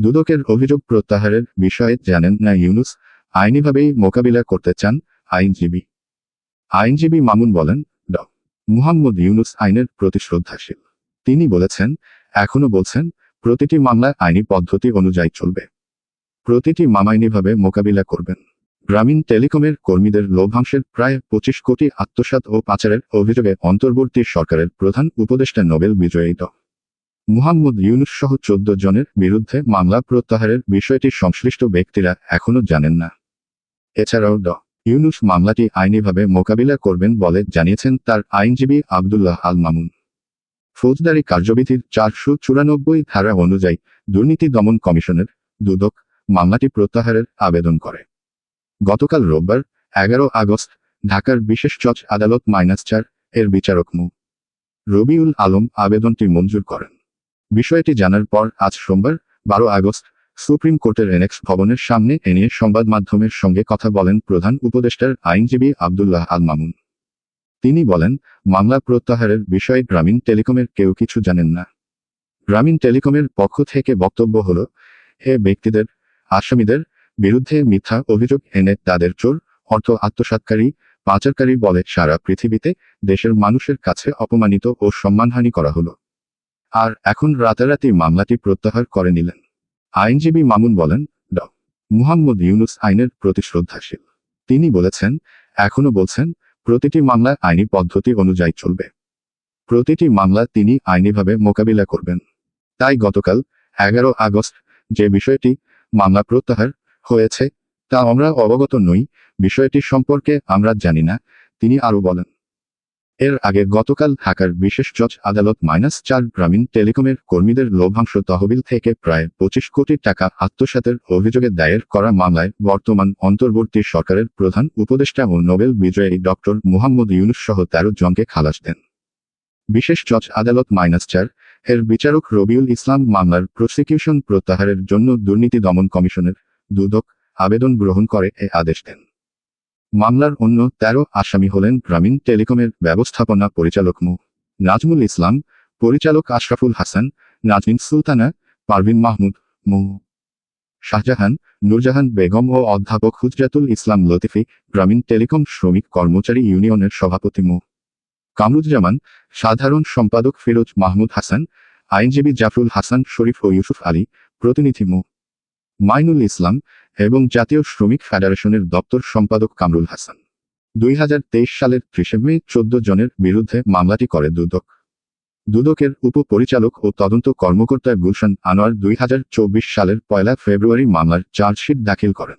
দুদকের অভিযোগ প্রত্যাহারের বিষয়ে জানেন না ইউনুস, আইনিভাবেই মোকাবিলা করতে চান আইনজীবী। আইনজীবী মামুন বলেন, ড। মুহাম্মদ ইউনুস আইনের প্রতি শ্রদ্ধাশীল। তিনি বলেছেন, এখনও বলছেন, প্রতিটি মামলা আইনি পদ্ধতি অনুযায়ী চলবে। প্রতিটি মামাইনিভাবে মোকাবিলা করবেন। গ্রামীণ টেলিকমের কর্মীদের লভ্যাংশের প্রায় পঁচিশ কোটি আত্মসাৎ ও পাচারের অভিযোগে অন্তর্বর্তী সরকারের প্রধান উপদেষ্টা নোবেল বিজয়ী ড। মুহাম্মদ ইউনুস সহ চোদ্দ জনের বিরুদ্ধে মামলা প্রত্যাহারের বিষয়টি সংশ্লিষ্ট ব্যক্তিরা এখনও জানেন না। এছাড়াও ড। ইউনুস মামলাটি আইনিভাবে মোকাবিলা করবেন বলে জানিয়েছেন তার আইনজীবী আবদুল্লাহ আল মামুন। ফৌজদারি কার্যবিধির চারশো চুরানব্বই ধারা অনুযায়ী দুর্নীতি দমন কমিশনের দুদক মামলাটি প্রত্যাহারের আবেদন করে। গতকাল রোববার এগারো আগস্ট ঢাকার বিশেষ জজ আদালত মাইনাস চার এর বিচারক মু। রবিউল আলম আবেদনটি মঞ্জুর করেন। বিষয়টি জানার পর আজ সোমবার, বারো আগস্ট, সুপ্রিম কোর্টের এনেক্স ভবনের সামনে এ নিয়ে সংবাদ মাধ্যমের সঙ্গে কথা বলেন প্রধান উপদেষ্টার আইনজীবী আবদুল্লাহ আল মামুন। তিনি বলেন, মামলা প্রত্যাহারের বিষয়ে গ্রামীণ টেলিকমের কেউ কিছু জানেন না। গ্রামীণ টেলিকমের পক্ষ থেকে বক্তব্য হল হে ব্যক্তিদের, আসামিদের, বিরুদ্ধে মিথ্যা অভিযোগ এনে তাদের চোর, অর্থ আত্মসাৎকারী, পাচারকারী বলে সারা পৃথিবীতে দেশের মানুষের কাছে অপমানিত ও সম্মানহানি করা হলো। আর এখন রাতারাতি মামলাটি প্রত্যাহার করে নিলেন। আইনজীবী মামুন বলেন, ড। মুহাম্মদ ইউনুস আইনের প্রতি শ্রদ্ধাশীল। তিনি বলেছেন এখনও বলছেন, প্রতিটি মামলা আইনি পদ্ধতি অনুযায়ী চলবে। প্রতিটি মামলা তিনি আইনিভাবে মোকাবিলা করবেন। তাই গতকাল, এগারো আগস্ট, যে বিষয়টি মামলা প্রত্যাহার হয়েছে, তা আমরা অবগত নই, বিষয়টি সম্পর্কে আমরা জানি না, তিনি আরও বলেন। এর আগে গতকাল ঢাকার বিশেষ জজ আদালত মাইনাস চার গ্রামীণ টেলিকমের কর্মীদের লভ্যাংশ তহবিল থেকে প্রায় পঁচিশ কোটি টাকা আত্মসাতের অভিযোগে দায়ের করা মামলায় বর্তমান অন্তর্বর্তী সরকারের প্রধান উপদেষ্টা ও নোবেল বিজয়ী ডক্টর মুহাম্মদ ইউনুস সহ তেরো জনকে খালাস দেন। বিশেষ জজ আদালত মাইনাস চার এর বিচারক রবিউল ইসলাম মামলার প্রসিকিউশন প্রত্যাহারের জন্য দুর্নীতি দমন কমিশনের দুদক আবেদন গ্রহণ করে এ আদেশ দেন। মামলার অন্য তেরো আসামি হলেন গ্রামীণ টেলিকমের ব্যবস্থাপনা পরিচালক মু. নাজমুল ইসলাম, পরিচালক আশরাফুল হাসান, নাজমিন সুলতানা, পারভিন মাহমুদ, মু. শাহজাহান, নূরজাহান বেগম ও অধ্যাপক হুজরাতুল ইসলাম লতিফি, গ্রামীণ টেলিকম শ্রমিক কর্মচারী ইউনিয়নের সভাপতি মু. কামরুজ্জামান, সাধারণ সম্পাদক ফিরোজ মাহমুদ হাসান, আইনজীবী জাফরুল হাসান শরীফ ও ইউসুফ আলী, প্রতিনিধি মু. মাইনুল ইসলাম এবং জাতীয় শ্রমিক ফেডারেশনের দপ্তর সম্পাদক কামরুল হাসান। দুই হাজার তেইশ সালের ত্রিশে মে চোদ্দ জনের বিরুদ্ধে মামলাটি করে দুদক। দুদকের উপপরিচালক ও তদন্ত কর্মকর্তা গুলশান আনোয়ার দুই হাজার চব্বিশ সালের পয়লা ফেব্রুয়ারি মামলার চার্জশিট দাখিল করেন।